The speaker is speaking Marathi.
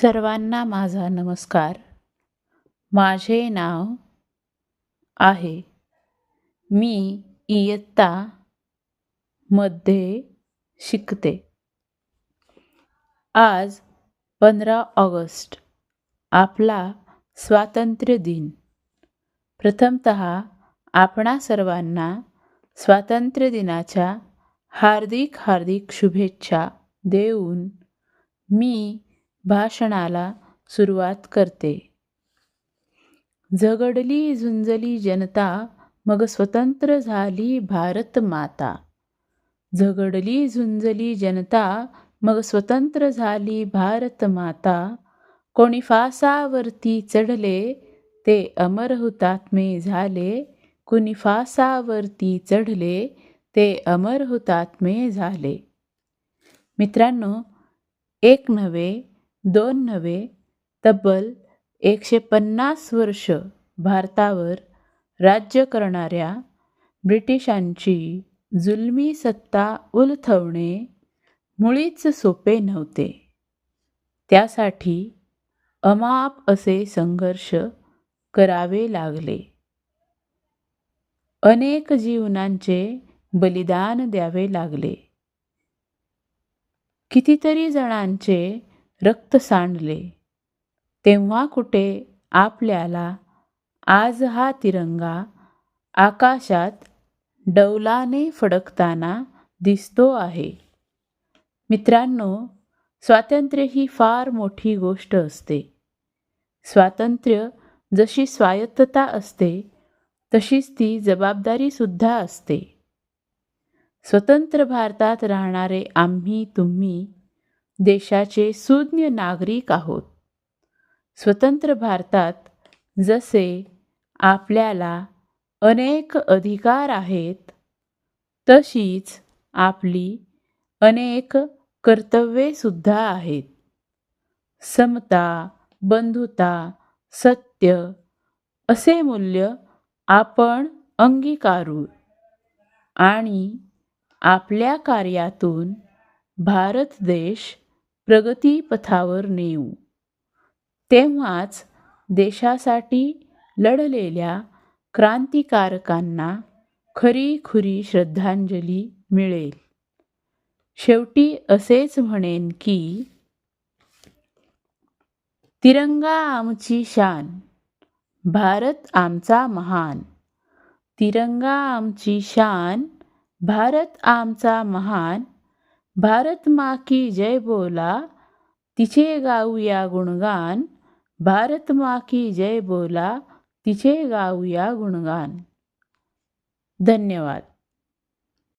सर्वांना माझा नमस्कार. माझे नाव आहे मी इयत्ता मध्ये शिकते. आज पंधरा ऑगस्ट आपला स्वातंत्र्य दिन. प्रथमत आपणा सर्वांना स्वातंत्र्य दिनाच्या हार्दिक हार्दिक शुभेच्छा देऊन मी भाषणाला सुरुवात करते. झगडली झुंजली जनता मग स्वतंत्र झाली भारत माता. झगडली झुंजली जनता मग स्वतंत्र झाली भारत माता. कोणी फासावरती चढले ते अमर हुतात्मे झाले. कुणी फासावरती चढले ते अमर हुतात्मे झाले. मित्रांनो एक नव्हे दोन नव्हे तब्बल एकशे पन्नास वर्ष भारतावर राज्य करणाऱ्या ब्रिटिशांची जुलमी सत्ता उलथवणे मुळीच सोपे नव्हते. त्यासाठी अमाप असे संघर्ष करावे लागले. अनेक जीवनांचे बलिदान द्यावे लागले. कितीतरी जणांचे रक्त सांडले. तेव्हा कुठे आपल्याला आज हा तिरंगा आकाशात डौलाने फडकताना दिसतो आहे. मित्रांनो स्वातंत्र्य ही फार मोठी गोष्ट असते. स्वातंत्र्य जशी स्वायत्तता असते तशीच ती जबाबदारीसुद्धा असते. स्वतंत्र भारतात राहणारे आम्ही तुम्ही देशाचे सुज्ञ नागरिक आहोत. स्वतंत्र भारतात जसे आपल्याला अनेक अधिकार आहेत तशीच आपली अनेक कर्तव्येसुद्धा आहेत. समता बंधुता सत्य असे मूल्य आपण अंगीकारू आणि आपल्या कार्यातून भारत देश प्रगतीपथावर नेऊ. तेव्हाच देशासाठी लढलेल्या क्रांतिकारकांना खरी खुरी श्रद्धांजली मिळेल. शेवटी असेच म्हणेन की तिरंगा आमची शान भारत आमचा महान. तिरंगा आमची शान भारत आमचा महान भारत मा की जय बोला तिचे गाऊया गुणगान. भारत मा की जय बोला तिचे गाऊया गुणगान. धन्यवाद.